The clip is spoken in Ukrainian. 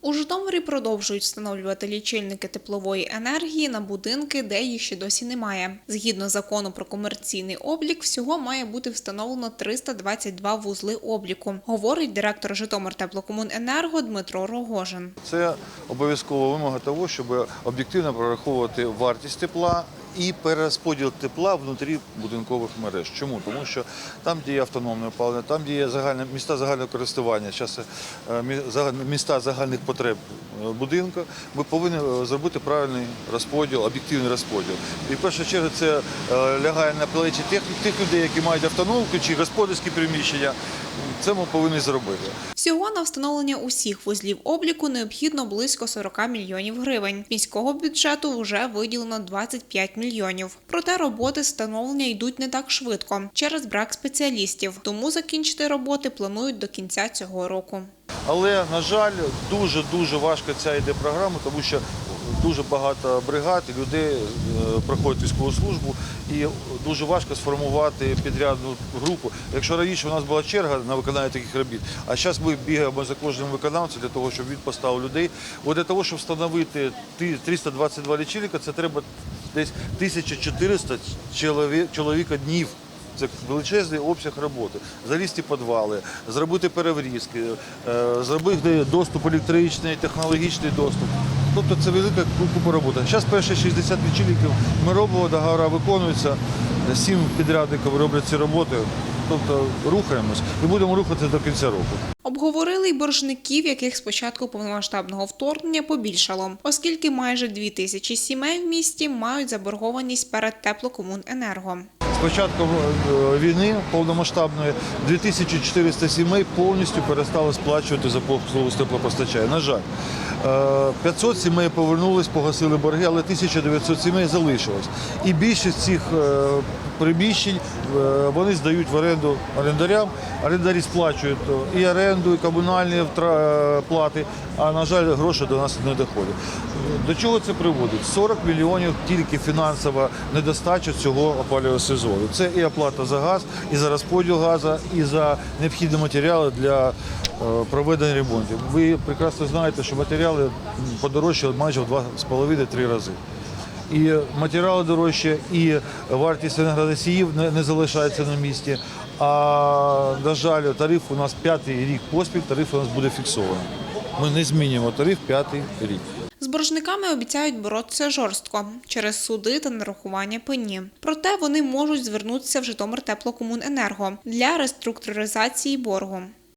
У Житомирі продовжують встановлювати лічильники теплової енергії на будинки, де їх ще досі немає. Згідно закону про комерційний облік, всього має бути встановлено 322 вузли обліку, говорить директор Житомир теплокомуненерго Дмитро Рогожин. Це обов'язкова вимога того, щоб об'єктивно прораховувати вартість тепла і перерозподіл тепла внутрі будинкових мереж. Чому? Тому що там, де є автономне опалення, там, де є загальне, міста загального користування, зараз міста загальних потреб е, будинку, ми повинні е, зробити правильний розподіл, об'єктивний розподіл. І в першу чергу це е, лягає на плечі тих, тих людей, які мають автономку чи господарські приміщення. Це ми повинні зробити. Всього на встановлення усіх вузлів обліку необхідно близько 40 мільйонів гривень. Міського бюджету вже виділено 25 мільйонів. Проте роботи встановлення йдуть не так швидко через брак спеціалістів. Тому закінчити роботи планують до кінця цього року. Але, на жаль, дуже-дуже важко ця йде програма, тому що дуже багато бригад людей проходять військову службу, і дуже важко сформувати підрядну групу. Якщо раніше у нас була черга на виконання таких робіт, а зараз ми бігаємо за кожним виконавцем для того, щоб він поставив людей. От для того, щоб встановити ті 322 лічильника, це треба десь 1400 чолові- чоловіка днів. Це величезний обсяг роботи. Залізти підвали, зробити переврізки, е, зробити доступ електричний, технологічний доступ. Тобто це велика купа роботи. Зараз перші 60 лічильників ми робимо, договори виконуються, сім підрядників роблять ці роботи. Тобто рухаємось і будемо рухатися до кінця року. Обговорили й боржників, яких з початку повномасштабного вторгнення побільшало, оскільки майже дві тисячі сімей в місті мають заборгованість перед теплокомуненерго. З початком е, війни повномасштабної 2400 сімей повністю перестали сплачувати за послугу з теплопостачання. На жаль, е, 500 сімей повернулись, погасили борги, але 1900 сімей залишилось. І більшість цих е, приміщень е, вони здають в оренду орендарям. Орендарі сплачують і оренду, і комунальні плати, а на жаль, гроші до нас не доходять. До чого це приводить? 40 мільйонів тільки фінансова недостача цього опалювального сезону. Це і оплата за газ, і за розподіл газу, і за необхідні матеріали для е, проведення ремонтів. Ви прекрасно знаєте, що матеріали подорожчали майже в 2,5-3 рази. І матеріали дорожчі, і вартість енергоносіїв не, не залишається на місці. А на жаль, тариф у нас п'ятий рік поспіль, тариф у нас буде фіксований. Ми не змінюємо тариф п'ятий рік. Боржниками обіцяють боротися жорстко через суди та нарахування пені. Проте вони можуть звернутися в Житомир теплокомуненерго для реструктуризації боргу.